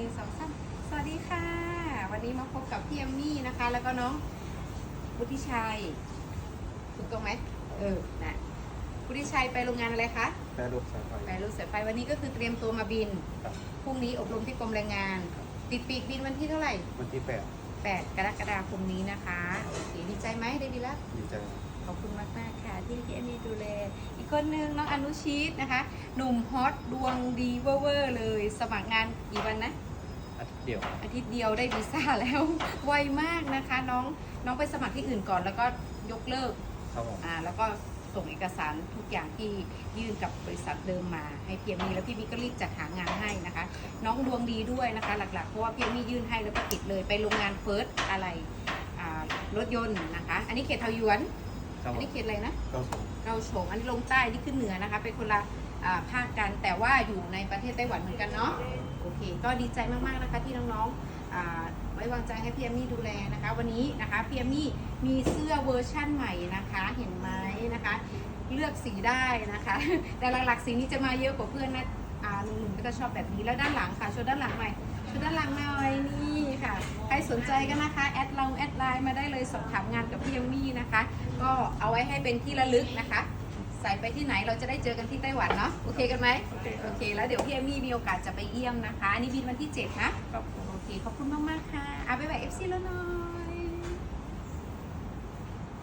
นึ่งสองสามสวัสดีค่ะ วันนี้มาพบกับพี่เอมมี่นะคะ แล้วก็น้องพุทธิชัย ถูกต้องไหมเออนะพุทธิชัยไปโรงงานอะไรคะแปรรูปสายไฟไปรู้เสายไฟวันนี้ก็คือเตรียมตัวมาบินครับพรุ่งนี้อบรมที่กรมแรงงาน ติดปีกบินวันที่เท่าไหร่ วันที่แปด8 กรกฎาคมนี้นะคะโอเคดีใจไหมได้ดีแล้ว ดีใจขอบคุณมากมากๆค่ะ ที่พี่เอมมี่ดูแล อีกคนนึงน้องอนุชิตนะคะ หนุ่มฮอตดวงดีเวอร์ๆเลย สมัครงานกี่วันนะ อาทิตย์เดียว อาทิตย์เดียวได้วีซ่าแล้ว ไวมากนะคะ น้องน้องไปสมัครที่อื่นก่อนแล้วก็ยกเลิกครับผม อ่าแล้วก็ส่งเอกสารทุกอย่างที่ยื่นกับบริษัทเดิมมา ให้พีเอมี่แล้วพี่มี่ก็รีบจัดหางานให้นะคะ น้องดวงดีด้วยนะคะ หลักๆเพราะว่าพีเอมี่ยื่นให้แล้วก็ติดเลยไปโรงงานเฟิร์สอะไรอ่ารถยนต์นะคะ อันนี้เขตเทาหยวนครับ อันผมนี้เขตอะไรนะเก้าสองเราโฉงอันนี้ลงใต้นี่ขึ้นเหนือนะคะเป็นคนละอ่าภาคกันแต่ว่าอยู่ในประเทศไต้หวันเหมือนกันเนาะโอเค ก็ดีใจมากๆนะคะที่น้องๆอ่าไว้วางใจให้พี่เอมมี่ดูแลนะคะ วันนี้นะคะพี่เอมมี่มีเสื้อเวอร์ชั่นใหม่นะคะ เห็นไหมนะคะ เลือกสีได้นะคะ แต่หลักๆสีนี้จะมาเยอะกว่าเพื่อนนะอ่าหนุ่มๆก็จะชอบแบบนี้แล้วด้านหลังค่ะโชว์ด้านหลังหน่อยโชว์ด้านหลังหน่อยนี่ค่ะ ใครสนใจก็นะคะ แอดเราแอดไลน์มาได้เลยสอบถามงานกับพี่เอมมี่นะคะ ก็เอาไว้ให้เป็นที่ระลึกนะคะ ใส่ไปที่ไหนเราจะได้เจอกันที่ไต้หวันเนาะโอเคกันไหมโอเคแล้วเดี๋ยวพี่เอมมี่มีโอกาสจะไปเยี่ยมนะคะอันนี้บินวันที่ 7 นะโอเคขอบคุณมากๆค่ะเอาไปแบบเอฟซีแล้วหน่อย